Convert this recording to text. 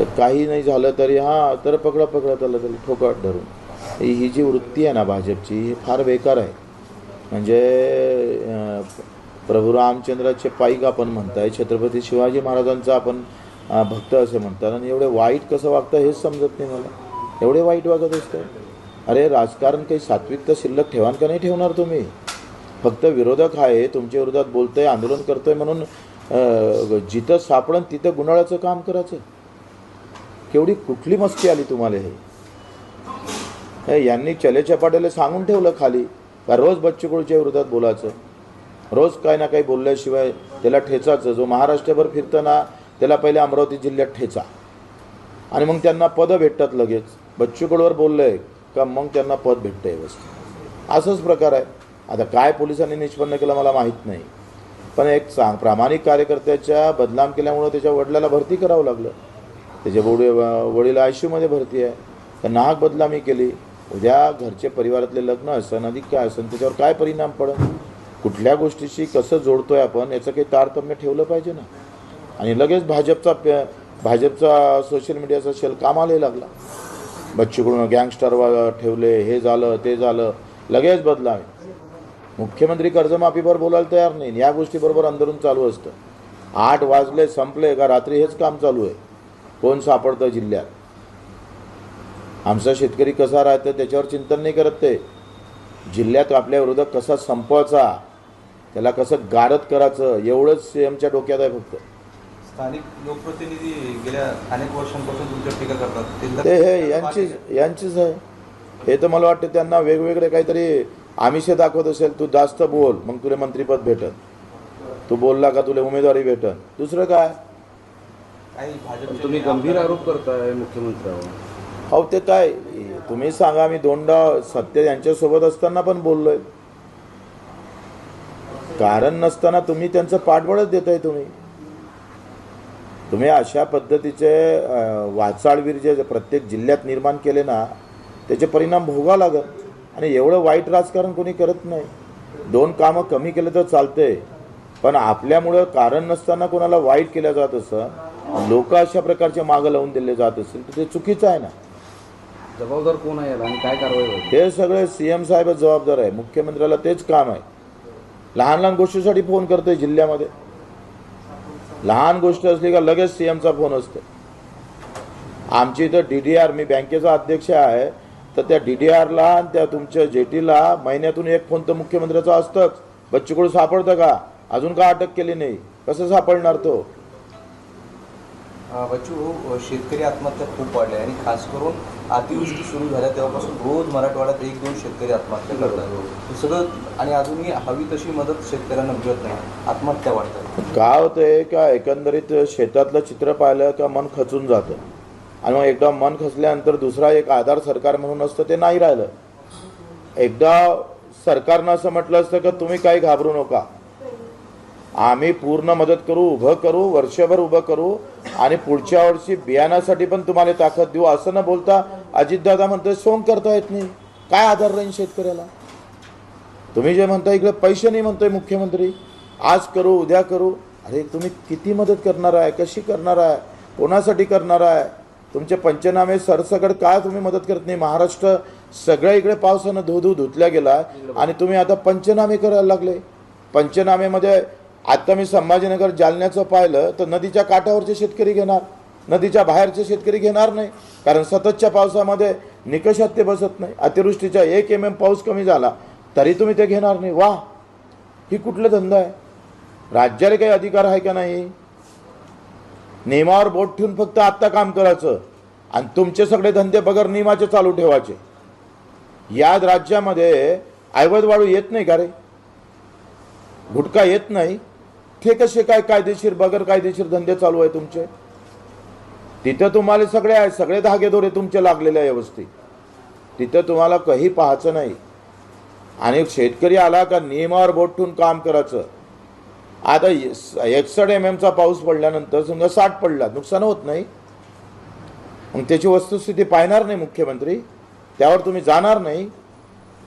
तर काही नाही झालं तरी हां तर पकडा पकडा त्याला त्याला ठोकाट धरून. ही जी वृत्ती आहे ना भाजपची ही फार बेकार आहे. म्हणजे प्रभू रामचंद्राचे पाईक आपण म्हणताय छत्रपती शिवाजी महाराजांचा आपण भक्त असे म्हणतात. आणि एवढे वाईट कसं वागतं हेच समजत नाही मला. एवढे वाईट वागत असतं अरे राजकारण काही सात्विकता शिल्लक ठेवान का नाही ठेवणार तुम्ही? फक्त विरोधक आहे तुमच्या विरोधात बोलतोय आंदोलन करतोय म्हणून जिथं सापडन तिथं गुन्हाळाचं काम करायचं. केवढी कुठली मस्ती आली तुम्हाला हे? हे यांनी चले चपाट्याला सांगून ठेवलं खाली का रोज बच्चूकुळच्या विरोधात बोलायचं? रोज काय ना काही बोलल्याशिवाय त्याला ठेचायचं. जो महाराष्ट्रभर फिरताना त्याला पहिले अमरावती जिल्ह्यात ठेचा. आणि मग त्यांना पदं भेटतात लगेच. बच्चूकडवर बोललंय का मग त्यांना पद भेटतं व्यवस्थित? असंच प्रकार आहे. आता काय पोलिसांनी निष्पन्न केलं मला माहीत नाही. पण एक चांग प्रामाणिक कार्यकर्त्याच्या बदनाम केल्यामुळं त्याच्या वडिलाला भरती करावं लागलं. त्याच्या वडील वडील आयमध्ये भरती आहे. तर नाहक बदलामी केली. उद्या घरचे परिवारातले लग्न असन अधिक काय असन त्याच्यावर काय परिणाम पडेल कुठल्या गोष्टीशी कसं जोडतोय आपण याचं काही तारतम्य ठेवलं पाहिजे ना? आणि लगेच भाजपचा पे- भाजपचा सोशल मीडियाचा शेल कामाला लागला. बच्चूकडून गँगस्टर ठेवले हे झालं ते झालं लगेच बदलावे मुख्यमंत्री कर्जमाफीवर बोलायला तयार नाही. या गोष्टीबरोबर अंदरून चालू असतं. आठ वाजले संपले का रात्री हेच काम चालू आहे. कोण सापडतं जिल्ह्यात? आमचा शेतकरी कसा राहतं त्याच्यावर चिंतन नाही करत ते. जिल्ह्यात आपल्या विरोधात कसा संपवायचा त्याला कसं गारद करायचं एवढंच सीएमच्या डोक्यात आहे फक्त. स्थानिक लोकप्रतिनिधी गेल्या अनेक वर्षांपासून तुमच्यावर टीका करतात. ते हे यांची यांचीच आहे. हे तर मला वाटतं त्यांना वेगवेगळे काहीतरी आमिषे दाखवत असेल तू जास्त बोल मग तुला मंत्रीपद भेटत तू बोलला का तुला उमेदवारी भेटत दुसरं काय? तुम्ही गंभीर आरोप करताय मुख्यमंत्र्यावर. अहो ते काय तुम्ही सांगा मी दोनदा सत्य यांच्यासोबत असताना पण बोललोय. कारण नसताना तुम्ही त्यांचं पाठबळच देताय तुम्ही. तुम्ही अशा पद्धतीचे वाचाळवीर जे प्रत्येक जिल्ह्यात निर्माण केले ना त्याचे परिणाम भोगावं लागत आणि एवढं वाईट राजकारण कोणी करत नाही. दोन कामं कमी केलं तर चालतंय. पण आपल्यामुळं कारण नसताना कोणाला वाईट केलं जात असं लोक अशा प्रकारचे मागं लावून दिले जात असेल तर ते चुकीचं आहे ना. जबाबदार कोण आहे याला आणि काय कारवाई होईल? हे सगळे सी एम साहेबच जबाबदार आहे. मुख्यमंत्र्याला तेच काम आहे. लहान लहान गोष्टीसाठी फोन करतोय जिल्ह्यामध्ये. लहान गोष्ट असली का लगेच सी एमचा फोन असतो. आमची इथं डी डी आर मी बँकेचा अध्यक्ष आहे. तर त्या डी डी आरला त्या तुमच्या जेटीला महिन्यातून एक फोन तर मुख्यमंत्र्याचा असतंच. बच्चूकडून सापडतं का? अजून का अटक केली नाही? कसं सापडणार तो? बच्चू शेतकरी आत्महत्या खूप वाढल्या आणि खास करून अतिवृष्टी सुरू झाल्या तेव्हापासून रोज मराठवाड्यात एक दोन शेतकरी आत्महत्या करतात. हे सगळं आणि अजूनही हवी तशी मदत शेतकऱ्यांना मिळत नाही. आत्महत्या वाढतात. काय होतंय का एकंदरीत शेतातलं चित्र पाहिलं का मन खचून जातं? आणि मग एकदा मन खचल्यानंतर दुसरा एक आधार सरकार म्हणून असतं ते नाही राहिलं. एकदा सरकारनं असं म्हटलं असतं का तुम्ही काही घाबरू नका. आम्ही पूर्ण मदत करू उभं करू वर्षभर उभं करू आणि पुढच्या वर्षी बियाणासाठी पण तुम्हाला ताकद देऊ. असं न बोलता अजितदादा म्हणतोय सोंग करता येत नाही. काय आधार राहील शेतकऱ्याला? तुम्ही जे म्हणता इकडे पैसे नाही म्हणतोय मुख्यमंत्री. आज करू उद्या करू. अरे तुम्ही किती मदत करणार आहे? कशी करणार आहे? कोणासाठी करणार आहे? तुमचे पंचनामे सरसकट काय तुम्ही मदत करत नाही? महाराष्ट्र सगळ्या इकडे पावसानं धुधू धू धुतल्या गेला आणि तुम्ही आता पंचनामे करायला लागले. पंचनामेमध्ये आता मी संभाजीनगर जालन्याचं पाहिलं तर नदीच्या काठावरचे शेतकरी घेणार नदीच्या बाहेरचे शेतकरी घेणार नाही. कारण सततच्या पावसामध्ये निकषात ते बसत नाही. अतिवृष्टीचा एक एम एम पाऊस कमी झाला तरी तुम्ही ते घेणार नाही. वा ही कुठला धंदा आहे? राज्याला काही अधिकार आहे का नाही? नियमावर बोट ठेवून फक्त आत्ता काम करायचं आणि तुमचे सगळे धंदे बगर नियमाचे चालू ठेवायचे. या राज्यामध्ये ऐवज वाळू येत नाही का रे? गुटखा येत नाही. ते कसे काय कायदेशीर बगर कायदेशीर धंदे चालू आहे तुमचे? तिथं तुम्हाला सगळे आहे सगळे धागेदोरे तुमचे लागलेले आहे व्यवस्थित. तिथं तुम्हाला काही पाहायचं नाही. आणि शेतकरी आला का नियमावर बोट ठेवून काम करायचं? आता एकसठ एम एमचा पाऊस पडल्यानंतर समजा साठ पडला नुकसान होत नाही. मग त्याची वस्तुस्थिती पाहणार नाही मुख्यमंत्री. त्यावर तुम्ही जाणार नाही.